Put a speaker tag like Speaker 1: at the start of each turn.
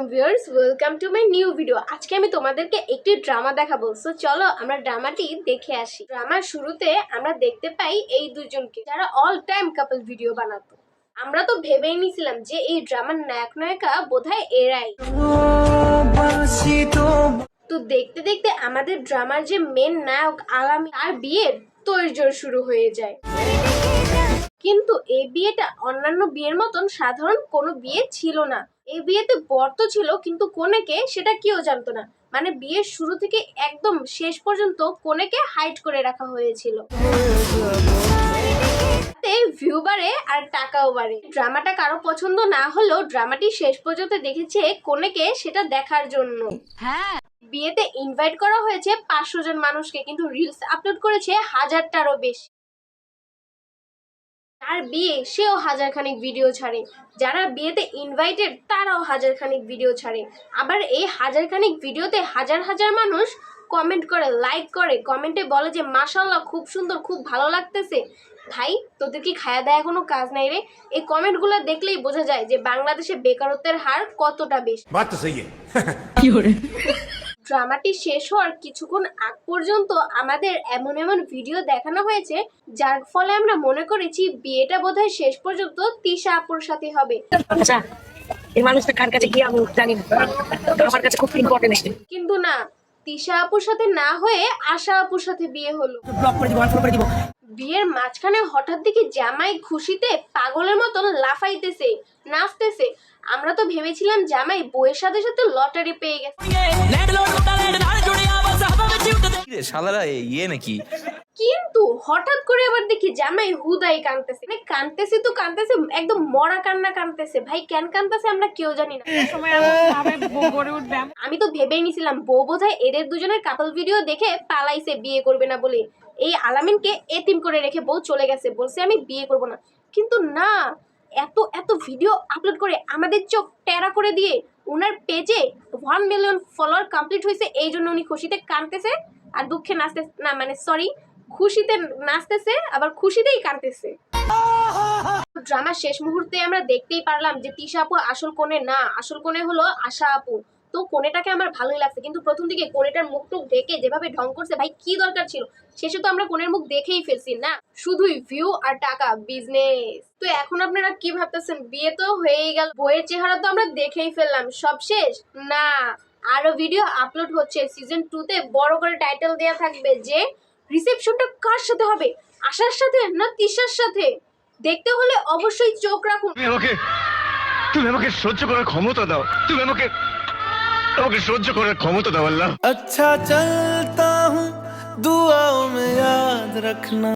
Speaker 1: আলাইকুম viewers welcome to my new video আজকে আমি তোমাদেরকে একটি ড্রামা দেখাবো। সো চলো আমরা ড্রামাটি দেখে আসি। ড্রামার শুরুতে আমরা দেখতে পাই এই দুজনকে, যারা অল টাইম কাপল ভিডিও বানাতো। আমরা তো ভেবেই নিছিলাম যে এই ড্রামার নায়ক নায়িকা বোধহয় এরাই। তো দেখতে দেখতে আমাদের ড্রামার যে মেন নায়ক আলামি আর বিয়ের তোড়জোড় শুরু হয়ে যায়। এই বিয়েটা অন্যান্য বিয়ের মতন সাধারণ কোনো বিয়ে ছিল না। এই বিয়েতে বর তো ছিল কিন্তু কনেকে সেটা কেউ জানতো না। মানে বিয়ের শুরু থেকে একদম শেষ পর্যন্ত কনেকে হাইড করে রাখা হয়েছিল। ভিউ বাড়ে আর টাকাও বাড়ে। ড্রামাটা কারও পছন্দ না হলেও ড্রামাটি শেষ পর্যন্ত দেখেছে কনেকে সেটা দেখার জন্য। হ্যাঁ। বিয়েতে ইনভাইট করা হয়েছে পাঁচশো জন মানুষকে কিন্তু রিলস আপলোড করেছে হাজারটারও বেশি। তার বিয়ে সেও হাজারখানিক ভিডিও ছাড়ে। যারা বিয়েতে ইনভাইটেড তারাও হাজারখানিক ভিডিও ছাড়ে। আবার এই হাজারখানেক ভিডিওতে হাজার হাজার মানুষ কমেন্ট করে লাইক করে। কমেন্টে বলে যে মাশাল্লাহ খুব সুন্দর খুব ভালো লাগতেছে। ভাই তোদের কি খায়া দেয়া কোনো কাজ নাই রে? এই কমেন্টগুলো দেখলেই বোঝা যায় যে বাংলাদেশে বেকারত্বের হার কতটা বেশি। ড্রামাটি শেষ হওয়ার কিছুক্ষণ আগ পর্যন্ত আমাদের এমন এমন ভিডিও দেখানো হয়েছে যার ফলে আমরা মনে করেছি বিয়েটা বোধহয় শেষ পর্যন্ত তিশা আপুর সাথে হবে।
Speaker 2: আচ্ছা এই মানুষটা কার কাছে কি আমি জানি না। আমার কাছে খুব ইম্পর্টেন্ট
Speaker 1: কিন্তু না তিশা আপুর সাথে না হয়ে আশা আপুর সাথে বিয়ে হলো। বিয়ের মাঝখানে হঠাৎ দেখি জামাই খুশিতে পাগলের মতন লাফাইতেছে নাচতেছে। আমরা তো ভেবেছিলাম জামাই বইয়ের সাথে সাথে লটারি পেয়ে গেছে।
Speaker 3: শালারা ইয়ে নাকি?
Speaker 1: কিন্তু হঠাৎ করে আবার দেখি জামাই হুদাই কানতেছে। মানে কানতেছে তো কানতেছে একদম মরা কান্না কানতেছে। ভাই কেন কানতেছে আমরা কেউ জানি না। আমি তো ভেবেই নিছিলাম বউ বোধহয় এদের দুজনের কাপল ভিডিও দেখে পালাইছে বিয়ে করবে না বলে। এই আলামিনকে এতিম করে রেখে বউ চলে গেছে বলছে আমি বিয়ে করব না। কিন্তু না এত এত ভিডিও আপলোড করে আমাদের চোখ টেরা করে দিয়ে ওনার পেজে ওয়ান মিলিয়ন ফলোয়ার কমপ্লিট হয়েছে, এই জন্য উনি খুশিতে কাঁদতেছে আর দুঃখে নাচতে, না মানে সরি খুশিতে নাচতেছে, আবার খুশিতেই কাঁদতেছে। ড্রামার শেষ মুহূর্তে আমরা দেখতেই পারলাম যে তিশা আপু আসল কোণে না, আসল কোণে হলো আশা আপু। তো কোণেটাকে আমার ভালোই লাগছে। কিন্তু প্রথম দিকে কোণেটার মুখ টুক ঢেকে যেভাবে ঢং করছে, ভাই, কি দরকার ছিল? শেষে তো আমরা কোণের মুখ দেখেই ফেলছি, না? শুধুই ভিউ আর টাকা বিজনেস তো এখন আপনারা কি ভাবতেছেন? বিয়ে তো হয়েই গেল। বইয়ের চেহারা তো আমরা দেখেই ফেললাম। সব শেষ? না। আরও ভিডিও আপলোড হচ্ছে। সিজন টুতে বড় করে টাইটেল দেয়া থাকবে যে রিসেপশনটা কার সাথে হবে? আশার সাথে না তিশার সাথে? দেখতে হলে অবশ্যই চোখ রাখুন।
Speaker 4: আমাকে তুমি আমাকে সহ্য করার ক্ষমতা দাও। তুমি আমাকে আমাকে সহ্য করার ক্ষমতা দাও আল্লাহ
Speaker 5: अच्छा चलता हूँ दुआओं में याद रखना